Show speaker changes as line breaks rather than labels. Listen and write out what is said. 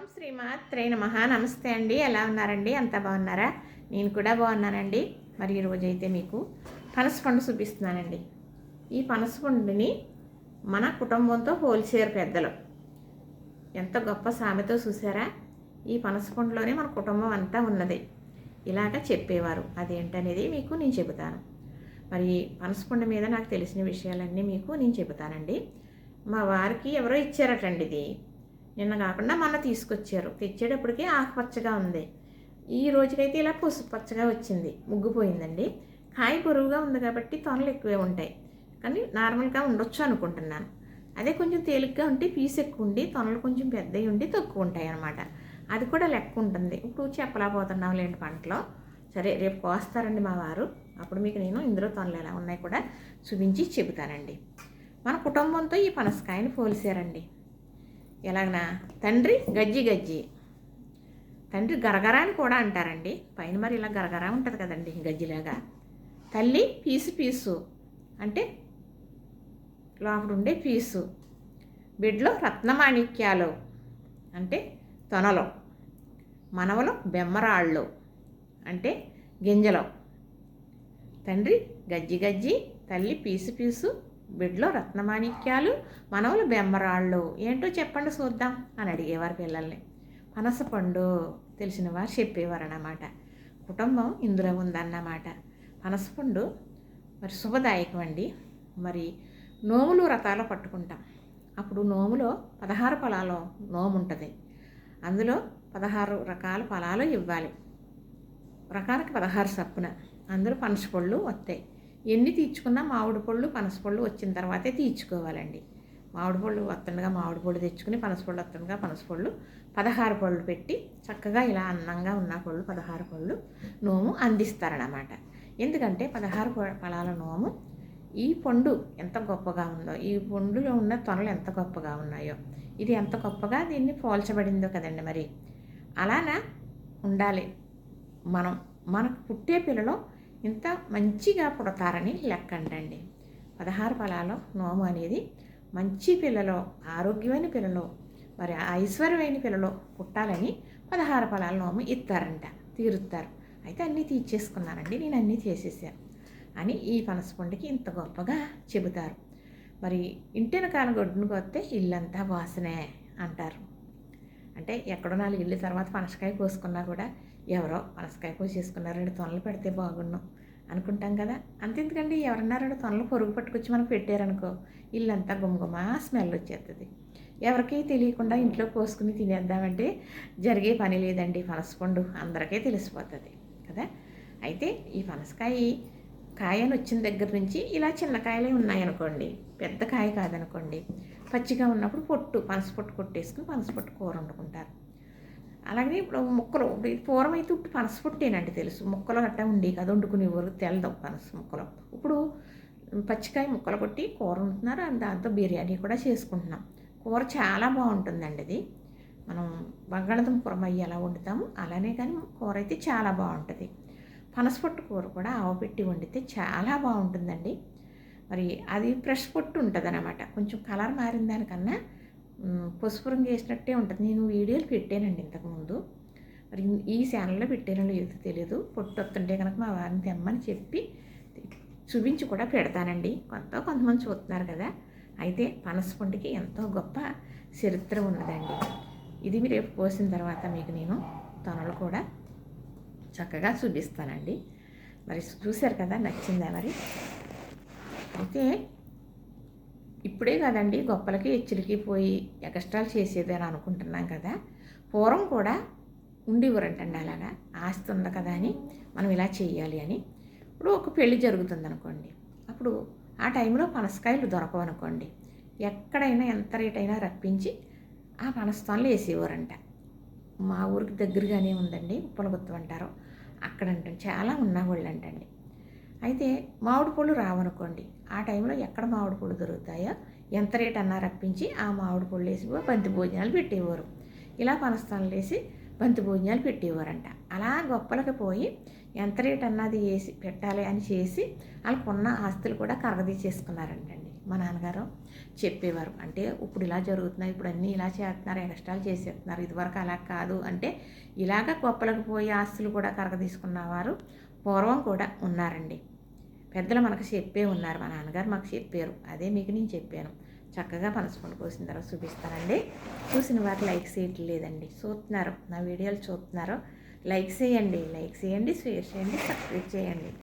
ఓం శ్రీమాత్రే నమ. నమస్తే అండి. ఎలా ఉన్నారండి? అంతా బాగున్నారా? నేను కూడా బాగున్నానండి. మరి ఈరోజు అయితే మీకు పనసపండు చూపిస్తున్నానండి. ఈ పనసపండుని మన కుటుంబంతో పోల్చారు పెద్దలు. ఎంత గొప్ప సామెతో చూసారా? ఈ పనసపండులోనే మన కుటుంబం అంతా ఉన్నది. ఇలాగ చెప్పేవారు. అదేంటనేది మీకు నేను చెబుతాను. మరి పనసపండు మీద నాకు తెలిసిన విషయాలన్నీ మీకు నేను చెబుతానండి. మా వారికి ఎవరో ఇచ్చారటండి ఇది. నిన్న కాకుండా మొన్న తీసుకొచ్చారు. తెచ్చేటప్పటికి ఆకుపచ్చగా ఉంది. ఈ రోజుకైతే ఇలా పసుపు పచ్చగా వచ్చింది. ముగ్గుపోయిందండి. కాయ పొరుగుగా ఉంది కాబట్టి తొనలు ఎక్కువే ఉంటాయి. కానీ నార్మల్గా ఉండొచ్చు అనుకుంటున్నాను. అదే కొంచెం తేలిగ్గా ఉంటే పీస్ ఎక్కువ ఉండి తొనలు కొంచెం పెద్దవి ఉండి తక్కువ ఉంటాయి అన్నమాట. అది కూడా లెక్క ఉంటుంది. ఇప్పుడు చెప్పలేకపోతున్నాం లేండి పంటలో. సరే రేపు కోస్తారండి మా వారు. అప్పుడు మీకు నేను ఇందులో తొనలు ఎలా ఉన్నాయి కూడా చూపించి చెబుతానండి. మన కుటుంబంతో ఈ పనసకాయని పోలిసారండి. ఎలాగనా? తండ్రి గజ్జి గజ్జి. తండ్రి గరగర అని కూడా అంటారండి. పైన మరి ఇలా గరగర ఉంటుంది కదండి గజ్జిలాగా. తల్లి పీసు పీసు. అంటే లోపల ఉండే పీసు. బిడ్లో రత్నమాణిక్యాలు. అంటే తొనలో. మనవలో బెమ్మరాళ్ళు. అంటే గింజలో. తండ్రి గజ్జి గజ్జి తల్లి పీసు పీసు బిడ్లో రత్నమాణిక్యాలు మనవలు బెమ్మరాళ్ళు. ఏంటో చెప్పండి చూద్దాం అని అడిగేవారు పిల్లల్ని. పనసపండు తెలిసిన వారు చెప్పేవారు అన్నమాట కుటుంబం ఇందులో ఉందన్నమాట. పనసపండు మరి శుభదాయకం అండి. మరి నోములు రకాలు పట్టుకుంటాం. అప్పుడు నోములో పదహారు ఫలాలు నోము ఉంటుంది. అందులో పదహారు రకాల ఫలాలు ఇవ్వాలి. రకానికి పదహారు సప్పున. అందులో పనసపళ్ళు వస్తాయి ఎన్ని తీర్చుకున్నా మామిడి పళ్ళు పనసపళ్ళు వచ్చిన తర్వాతే తీర్చుకోవాలండి. మామిడి పళ్ళు వస్తుండగా మామిడి పళ్ళు తెచ్చుకుని పనసపళ్ళు వస్తుండగా పనసపళ్ళు పదహారు పళ్ళు పెట్టి చక్కగా ఇలా అందంగా ఉన్న పళ్ళు పదహారు పళ్ళు నోము అందిస్తారన్నమాట. ఎందుకంటే పదహారు ఫలాల నోము ఈ పండు ఎంత గొప్పగా ఉందో ఈ పండులో ఉన్న తొనలు ఎంత గొప్పగా ఉన్నాయో ఇది ఎంత గొప్పగా దీన్ని పోల్చబడిందో కదండి మరి. అలానా ఉండాలి మనం. మనకు పుట్టే పిల్లలు ఇంత మంచిగా పుడతారని లెక్క అండి పదహారు ఫలాలు నోము అనేది మంచి పిల్లలు ఆరోగ్యమైన పిల్లలు మరి ఐశ్వర్యమైన పిల్లలు పుట్టాలని పదహారు ఫలాల నోము ఇస్తారంట తీరుస్తారు. అయితే అన్నీ తీర్చేసుకున్నానండి నేను అన్నీ చేసేసాను అని ఈ పనసపండుకి ఇంత గొప్పగా చెబుతారు. మరి ఇంటిన కాలం గొడ్డునికి వస్తే ఇల్లంతా వాసనే అంటారు. అంటే ఎక్కడో నాలుగు ఇల్లు తర్వాత పనసకాయ కోసుకున్నా కూడా ఎవరో పనసకాయ కోసేసుకున్నారు రెండు తొనలు పెడితే బాగున్నాం అనుకుంటాం కదా. అంతెందుకండి? ఎవరన్నారండి? తొనలు పొరుగు పట్టుకొచ్చి మనం పెట్టారనుకో ఇల్లంతా గుమగుమా స్మెల్ వచ్చేస్తుంది ఎవరికీ తెలియకుండా ఇంట్లో కోసుకుని తినేద్దామంటే జరిగే పని లేదండి. పనసపండు అందరికీ తెలిసిపోతుంది కదా. అయితే ఈ పనసకాయ కాయను వచ్చిన దగ్గర నుంచి ఇలా చిన్న కాయలే ఉన్నాయనుకోండి పెద్ద కాయ కాదనుకోండి పచ్చిగా ఉన్నప్పుడు పొట్టు పనస పొట్టు కొట్టేసుకుని పనస పొట్టు కూర వండుకుంటారు. అలాగే ఇప్పుడు ముక్కలు ఇప్పుడు పూర్వం అయితే ఉట్టి పనస పొట్టేనండి తెలుసు. ముక్కలు గట్టా ఉండి కదా. వండుకునేవారు తెలదాం పనస ముక్కలు. ఇప్పుడు పచ్చికాయ ముక్కలు కొట్టి కూర వండుతున్నారు. దాంతో బిర్యానీ కూడా చేసుకుంటున్నాం. కూర చాలా బాగుంటుందండి అది. మనం బంగాళదుంప కూర మయ్యి ఎలా వండుతాము అలానే కానీ కూర అయితే చాలా బాగుంటుంది. పనసపొట్టు కూర కూడా ఆవపెట్టి వండితే చాలా బాగుంటుందండి. మరి అది ఫ్రెష్ పొట్టు ఉంటుంది అనమాట కొంచెం కలర్ మారిన దానికన్నా పసుపు రంగు వేసినట్టే ఉంటుంది. నేను వీడియోలు పెట్టానండి ఇంతకుముందు. మరి ఈ ఛానల్లో పెట్టానో లేదో తెలియదు పొట్టు వస్తుంటే కనుక మా వారిని తెమ్మని చెప్పి చూపించి కూడా పెడతానండి. కొంత కొంతమంది చూస్తున్నారు కదా. అయితే పనసపండుకి ఎంతో గొప్ప చరిత్ర ఉన్నదండి. ఇది మీరు రేపు పోసిన తర్వాత మీకు నేను తొనలు కూడా చక్కగా చూపిస్తానండి. మరి చూశారు కదా నచ్చిందా మరి? అయితే ఇప్పుడే కదండి గొప్పలకి హెచ్చులకి పోయి ఎగస్ట్రాలు చేసేది అని అనుకుంటున్నాం కదా. పూర్వం కూడా ఉండేవారంటండి అలాగా. ఆస్తి ఉంది కదా అని మనం ఇలా చేయాలి అని. ఇప్పుడు ఒక పెళ్ళి జరుగుతుంది అనుకోండి. అప్పుడు ఆ టైంలో పనసకాయలు దొరకవు అనుకోండి. ఎక్కడైనా ఎంత రేట్ అయినా రప్పించి ఆ పనస్తాన్లు వేసేవారంట. మా ఊరికి దగ్గరగానే ఉందండి ఉప్పలగుత్తు అంటారు. అక్కడ అంటాం చాలా ఉన్నవాళ్ళు అంటండి అయితే మామిడి పళ్ళు రావనుకోండి. ఆ టైంలో ఎక్కడ మామిడి పళ్ళు దొరుకుతాయో ఎంత రేట్ అన్నా రప్పించి ఆ మామిడి పళ్ళు వేసి బంతి భోజనాలు పెట్టేవారు. ఇలా పనస్థానాలు వేసి బంతి భోజనాలు పెట్టేవారంట. అలా గొప్పలకి పోయి ఎంత రేట్ అన్నది వేసి పెట్టాలి అని చేసి వాళ్ళకున్న ఆస్తులు కూడా కరగదీసేసుకున్నారంటండి మా నాన్నగారు చెప్పేవారు. అంటే ఇప్పుడు ఇలా జరుగుతున్నాయి ఇప్పుడు అన్నీ ఇలా చేస్తున్నారు ఎక్స్ట్రాలు చేసేస్తున్నారు ఇదివరకు అలా కాదు అంటే ఇలాగ గొప్పలకు పోయి ఆస్తులు కూడా కరగ తీసుకున్నవారు పూర్వం కూడా ఉన్నారండి. పెద్దలు మనకు చెప్పే ఉన్నారు మా నాన్నగారు మాకు చెప్పారు. అదే మీకు నేను చెప్పాను. చక్కగా పనసపండు కోసిన తర్వాత చూపిస్తానండి. చూసిన వారు లైక్ చేయట్లేదండి చూస్తున్నారు. నా వీడియోలు చూస్తున్నారు. లైక్ చేయండి. లైక్ చేయండి షేర్ చేయండి సబ్స్క్రైబ్ చేయండి.